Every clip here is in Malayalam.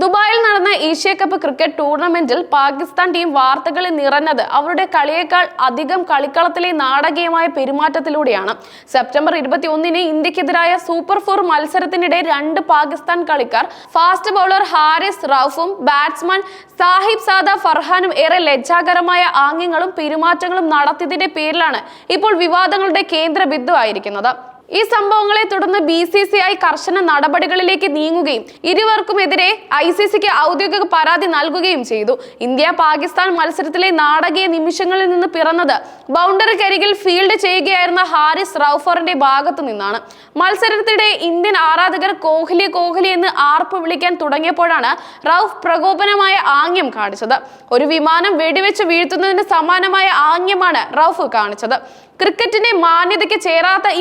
ദുബായിൽ നടന്ന ഏഷ്യ കപ്പ് ക്രിക്കറ്റ് ടൂർണമെന്റിൽ പാകിസ്ഥാൻ ടീം വാർത്തകളിൽ നിറഞ്ഞത് അവരുടെ കളിയേക്കാൾ അധികം കളിക്കളത്തിലെ നാടകീയമായ പെരുമാറ്റത്തിലൂടെയാണ്. സെപ്റ്റംബർ ഇരുപത്തിയൊന്നിന് ഇന്ത്യക്കെതിരായ സൂപ്പർ ഫോർ മത്സരത്തിനിടെ രണ്ട് പാകിസ്ഥാൻ കളിക്കാർ ഫാസ്റ്റ് ബൗളർ ഹാരിസ് റൌഫും ബാറ്റ്സ്മാൻ സാഹിബ് സാദ ഫർഹാനും ഏറെ ലജ്ജാകരമായ ആംഗ്യങ്ങളും പെരുമാറ്റങ്ങളും നടത്തിയതിന്റെ പേരിലാണ് ഇപ്പോൾ വിവാദങ്ങളുടെ കേന്ദ്ര ബിന്ദുവായിരിക്കുന്നത് ഈ സംഭവങ്ങളെ തുടർന്ന് ബി സി സി ഐ കർശന നടപടികളിലേക്ക് നീങ്ങുകയും ഇരുവർക്കുമെതിരെ ഐ സി സിക്ക് ഔദ്യോഗിക പരാതി നൽകുകയും ചെയ്തു. ഇന്ത്യ പാകിസ്ഥാൻ മത്സരത്തിലെ നാടകീയ നിമിഷങ്ങളിൽ നിന്ന് പിറന്നത് ബൗണ്ടറിക്കരികിൽ ഫീൽഡ് ചെയ്യുകയായിരുന്ന ഹാരിസ് റൌഫറിന്റെ ഭാഗത്തു നിന്നാണ്. മത്സരത്തിനിടെ ഇന്ത്യൻ ആരാധകർ കോഹ്ലി കോഹ്ലി എന്ന് ആർപ്പ് വിളിക്കാൻ തുടങ്ങിയപ്പോഴാണ് റൌഫ് പ്രകോപനമായ ആംഗ്യം കാണിച്ചത്. ഒരു വിമാനം വെടിവെച്ച് വീഴ്ത്തുന്നതിന് സമാനമായ ആംഗ്യമാണ് റൌഫ് കാണിച്ചത്. ക്രിക്കറ്റിന്റെ മാന്യതയ്ക്ക് ചേരാത്ത ഈ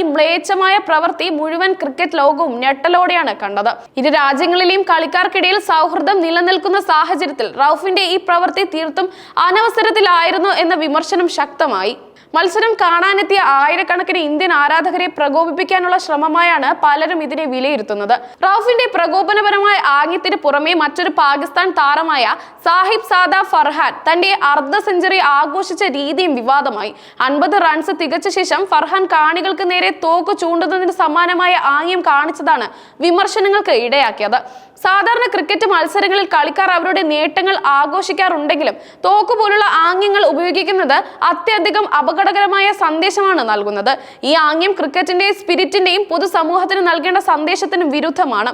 മ്ലേച്ഛമായ പ്രവൃത്തി മുഴുവൻ ക്രിക്കറ്റ് ലോകവും ഞെട്ടലോടെയാണ് കണ്ടത്. ഇരു രാജ്യങ്ങളിലെയും കളിക്കാർക്കിടയിൽ സൗഹൃദം നിലനിൽക്കുന്ന സാഹചര്യത്തിൽ റൌഫിന്റെ ഈ പ്രവൃത്തി തീർത്തും അനവസരത്തിലായിരുന്നു എന്ന വിമർശനം ശക്തമായി. മത്സരം കാണാനെത്തിയ ആയിരക്കണക്കിന് ഇന്ത്യൻ ആരാധകരെ പ്രകോപിപ്പിക്കാനുള്ള ശ്രമമായാണ് പലരും ഇതിനെ വിലയിരുത്തുന്നത്. റൌഫിന്റെ പ്രകോപനപരമായ ആംഗ്യത്തിന് പുറമെ മറ്റൊരു പാകിസ്ഥാൻ താരമായ സാഹിബ് സാദ ഫർഹാൻ തന്റെ അർദ്ധ സെഞ്ചുറി ആഘോഷിച്ച രീതിയും വിവാദമായി. അൻപത് റൺസ് തികച്ച ശേഷം ഫർഹാൻ കാണികൾക്ക് നേരെ തോക്ക് ചൂണ്ടുന്നതിന് സമാനമായ ആംഗ്യം കാണിച്ചതാണ് വിമർശനങ്ങൾക്ക് ഇടയാക്കിയത്. സാധാരണ ക്രിക്കറ്റ് മത്സരങ്ങളിൽ കളിക്കാർ അവരുടെ നേട്ടങ്ങൾ ആഘോഷിക്കാറുണ്ടെങ്കിലും തോക്ക് പോലുള്ള ആംഗ്യങ്ങൾ ഉപയോഗിക്കുന്നത് അത്യധികം അപകടകരമായ സന്ദേശമാണ് നൽകുന്നത്. ഈ ആംഗ്യം ക്രിക്കറ്റിന്റെയും സ്പിരിറ്റിന്റെയും പൊതുസമൂഹത്തിന് നൽകേണ്ട സന്ദേശത്തിന് വിരുദ്ധമാണ്.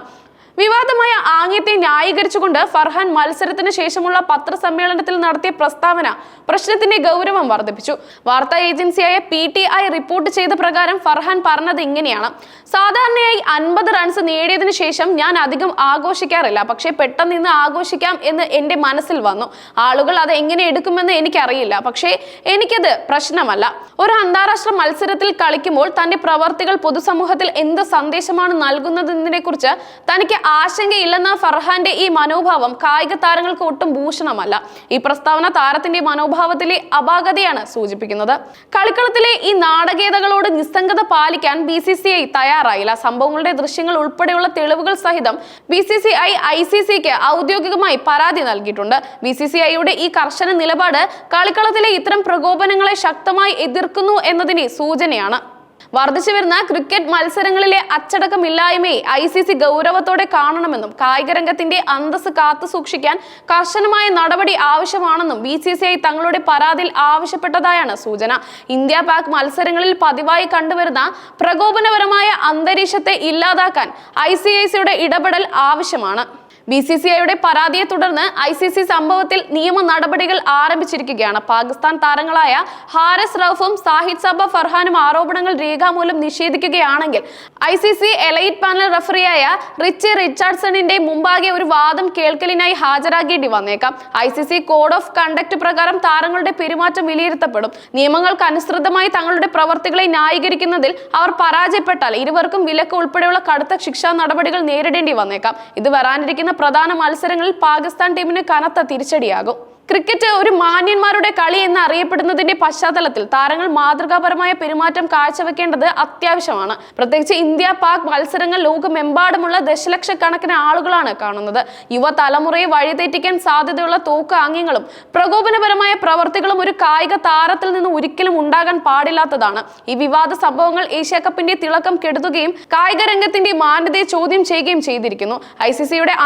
വിവാദമായ ആംഗ്യത്തെ ന്യായീകരിച്ചുകൊണ്ട് ഫർഹാൻ മത്സരത്തിന് ശേഷമുള്ള പത്രസമ്മേളനത്തിൽ നടത്തിയ പ്രസ്താവന പ്രശ്നത്തിന്റെ ഗൗരവം വർദ്ധിപ്പിച്ചു. വാർത്താ ഏജൻസിയായ പി ടി ഐ റിപ്പോർട്ട് ചെയ്ത പ്രകാരം ഫർഹാൻ പറഞ്ഞത് ഇങ്ങനെയാണ്. സാധാരണയായി അൻപത് റൺസ് നേടിയതിനു ശേഷം ഞാൻ അധികം ആഘോഷിക്കാറില്ല. പക്ഷേ പെട്ടെന്ന് ഇന്ന് ആഘോഷിക്കാം എന്ന് എന്റെ മനസ്സിൽ വന്നു. ആളുകൾ അത് എങ്ങനെ എടുക്കുമെന്ന് എനിക്കറിയില്ല. പക്ഷേ എനിക്കത് പ്രശ്നമല്ല. ഒരു അന്താരാഷ്ട്ര മത്സരത്തിൽ കളിക്കുമ്പോൾ തന്റെ പ്രവർത്തികൾ പൊതുസമൂഹത്തിൽ എന്ത് സന്ദേശമാണ് നൽകുന്നതിനെ കുറിച്ച് തനിക്ക് ആശങ്കയില്ലെന്ന ഫർഹാന്റെ ഈ മനോഭാവം കായിക താരങ്ങൾക്ക് ഒട്ടും ഭൂഷണമല്ല. ഈ പ്രസ്താവന താരത്തിന്റെ മനോഭാവത്തിലെ അപാകതയാണ് സൂചിപ്പിക്കുന്നത്. കളിക്കളത്തിലെ ഈ നാടകീയതകളോട് നിസ്സംഗത പാലിക്കാൻ ബി സി സി ഐ തയ്യാറായില്ല. സംഭവങ്ങളുടെ ദൃശ്യങ്ങൾ ഉൾപ്പെടെയുള്ള തെളിവുകൾ സഹിതം B C C I I C സിക്ക് ഔദ്യോഗികമായി പരാതി നൽകിയിട്ടുണ്ട്. ബി സി സി ഐയുടെ ഈ കർശന നിലപാട് കളിക്കളത്തിലെ ഇത്തരം പ്രകോപനങ്ങളെ ശക്തമായി എതിർക്കുന്നു എന്നതിന് സൂചനയാണ്. വർദ്ധിച്ചു വരുന്ന ക്രിക്കറ്റ് മത്സരങ്ങളിലെ അച്ചടക്കമില്ലായ്മയെ ഐ സി സി ഗൗരവത്തോടെ കാണണമെന്നും കായിക രംഗത്തിന്റെ അന്തസ് കാത്തു സൂക്ഷിക്കാൻ കർശനമായ നടപടി ആവശ്യമാണെന്നും ബി സി സി ഐ തങ്ങളുടെ പരാതിയിൽ ആവശ്യപ്പെട്ടതായാണ് സൂചന. ഇന്ത്യ പാക് മത്സരങ്ങളിൽ പതിവായി കണ്ടുവരുന്ന പ്രകോപനപരമായ അന്തരീക്ഷത്തെ ഇല്ലാതാക്കാൻ ഐ സി ഐ സിയുടെ ഇടപെടൽ ആവശ്യമാണ്. ബി സി സി ഐയുടെ പരാതിയെ തുടർന്ന് ഐ സി സി സംഭവത്തിൽ നിയമ നടപടികൾ ആരംഭിച്ചിരിക്കുകയാണ്. പാകിസ്ഥാൻ താരങ്ങളായ ഹാരിസ് റൌഫും സാഹിദ് സബ ഫർഹാനും ആരോപണങ്ങൾ രേഖാമൂലം നിഷേധിക്കുകയാണെങ്കിൽ I C C elite panel റഫറിയായ Richie റിച്ചാർഡ്സണിന്റെ മുമ്പാകെ ഒരു വാദം കേൾക്കലിനായി ഹാജരാകേണ്ടി വന്നേക്കാം. I C C code of conduct പ്രകാരം താരങ്ങളുടെ പെരുമാറ്റം വിലയിരുത്തപ്പെടും. നിയമങ്ങൾക്ക് അനുസൃതമായി തങ്ങളുടെ പ്രവർത്തികളെ ന്യായീകരിക്കുന്നതിൽ അവർ പരാജയപ്പെട്ടാൽ ഇരുവർക്കും വിലക്ക് ഉൾപ്പെടെയുള്ള കടുത്ത ശിക്ഷാ നടപടികൾ നേരിടേണ്ടി വന്നേക്കാം. ഇത് വരാനിരിക്കുന്ന പ്രധാന മത്സരങ്ങളിൽ പാകിസ്ഥാൻ ടീമിന് കനത്ത തിരിച്ചടിയാകും. ക്രിക്കറ്റ് ഒരു മാന്യന്മാരുടെ കളി എന്ന് അറിയപ്പെടുന്നതിന്റെ പശ്ചാത്തലത്തിൽ താരങ്ങൾ മാതൃകാപരമായ പെരുമാറ്റം കാഴ്ചവെക്കേണ്ടത് അത്യാവശ്യമാണ്. പ്രത്യേകിച്ച് ഇന്ത്യ പാക് മത്സരങ്ങൾ ലോകമെമ്പാടുമുള്ള ദശലക്ഷക്കണക്കിന് ആളുകളാണ് കാണുന്നത്. യുവ തലമുറയെ വഴിതെറ്റിക്കാൻ സാധ്യതയുള്ള തോക്ക് ആംഗ്യങ്ങളും പ്രകോപനപരമായ പ്രവർത്തികളും ഒരു കായിക താരത്തിൽ നിന്ന് ഒരിക്കലും ഉണ്ടാകാൻ പാടില്ലാത്തതാണ്. ഈ വിവാദ സംഭവങ്ങൾ ഏഷ്യ കപ്പിന്റെ തിളക്കം കെടുത്തുകയും കായിക രംഗത്തിന്റെ മാന്യതയെ ചോദ്യം ചെയ്യുകയും ചെയ്തിരിക്കുന്നു. ഐ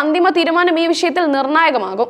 അന്തിമ തീരുമാനം ഈ വിഷയത്തിൽ നിർണായകമാകും.